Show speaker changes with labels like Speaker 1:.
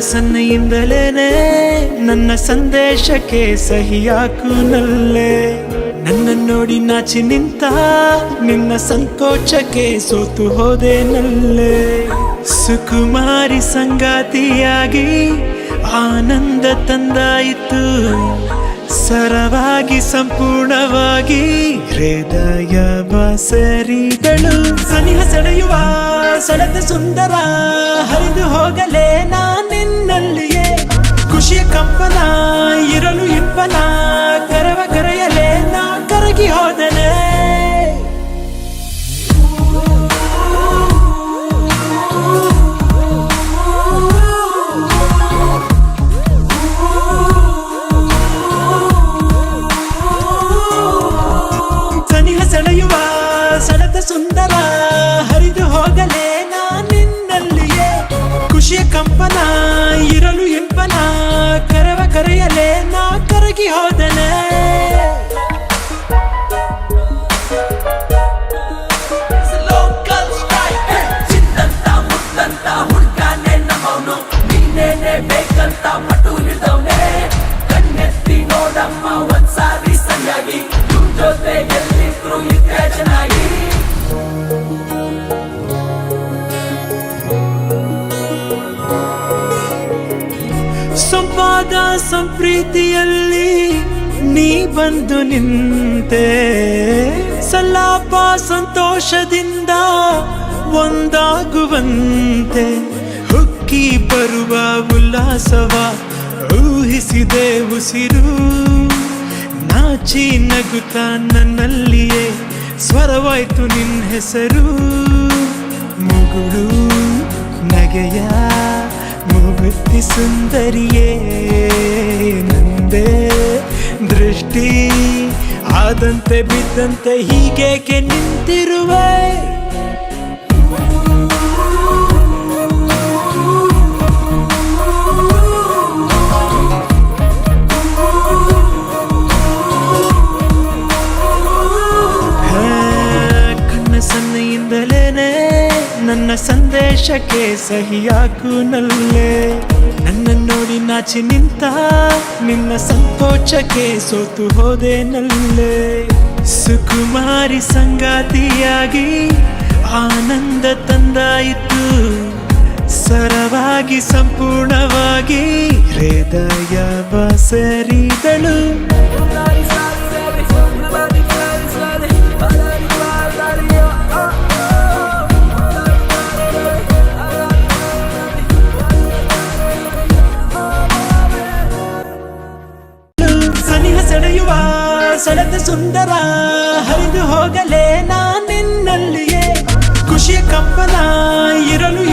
Speaker 1: ಸನ್ನೆಯಿಂದಲೇನೆ ನನ್ನ ಸಂದೇಶಕ್ಕೆ ಸಹಿಯಾಕು ನಲ್ಲೆ ನನ್ನ ನೋಡಿ ನಾಚಿ ನಿಂತ, ನಿನ್ನ ಸಂಕೋಚಕ್ಕೆ ಸೋತು ಹೋದೆ ನಲ್ಲೆ. ಸುಕುಮಾರಿ ಸಂಗಾತಿಯಾಗಿ ಆನಂದ ತಂದಾಯಿತು. ಸರವಾಗಿ, ಸಂಪೂರ್ಣವಾಗಿ ಹೃದಯ ಬಸರಿಗಳು ಸನಿಹ ಸೆಳೆಯುವ ಸೆಳೆದ ಸುಂದರ ಸಂವಾದ ಸಂಪ್ರೀತಿಯಲ್ಲಿ ನೀ ಬಂದು ನಿಂತೆ. ಸಲ್ಲಾಪ ಸಂತೋಷದಿಂದ ಒಂದಾಗುವಂತೆ. ಹುಕ್ಕಿ ಬರುವ ಉಲ್ಲಾಸವ ಊಹಿಸಿದೆ ಉಸಿರು. ನಾಚಿ ನಗುತ್ತ ನನ್ನಲ್ಲಿಯೇ ಸ್ವರವಾಯ್ತು ನಿನ್ನ ಹೆಸರು. ಮುಗುಳು ನಗೆಯ ಮುಗುತ್ತಿ ಸುಂದರಿಯೇ ನಂದೇ. ದೃಷ್ಟಿ ಆದಂತೆ ಬಿದ್ದಂತೆ ಹೀಗೇಕೆ ನಿಂತಿರುವೆ? ಕಣ್ಣ ಸನ್ನೆಯಿಂದಲೇನೆ ನನ್ನ ಸಂದೇಶಕ್ಕೆ ಸಹಿಯಾಕು ನಲ್ಲೆ ನನ್ನ ನೋಡಿ ನಾಚಿ ನಿಂತ, ನಿನ್ನ ಸಂಕೋಚಕ್ಕೆ ಸೋತು ಹೋದೆ ನಲ್ಲೇ ಸುಕುಮಾರಿ ಸಂಗಾತಿಯಾಗಿ ಆನಂದ ತಂದಾಯಿತು. ಸರವಾಗಿ ಸಂಪೂರ್ಣವಾಗಿ ಹೃದಯ ಬಸರಿದಳು. ಸೆಳೆದ ಸುಂದರ ಹರಿದು ಹೋಗಲೇ ನಾನಿನ್ನಲ್ಲಿಯೇ. ಖುಷಿಯ ಕಂಪನ ಇರಲು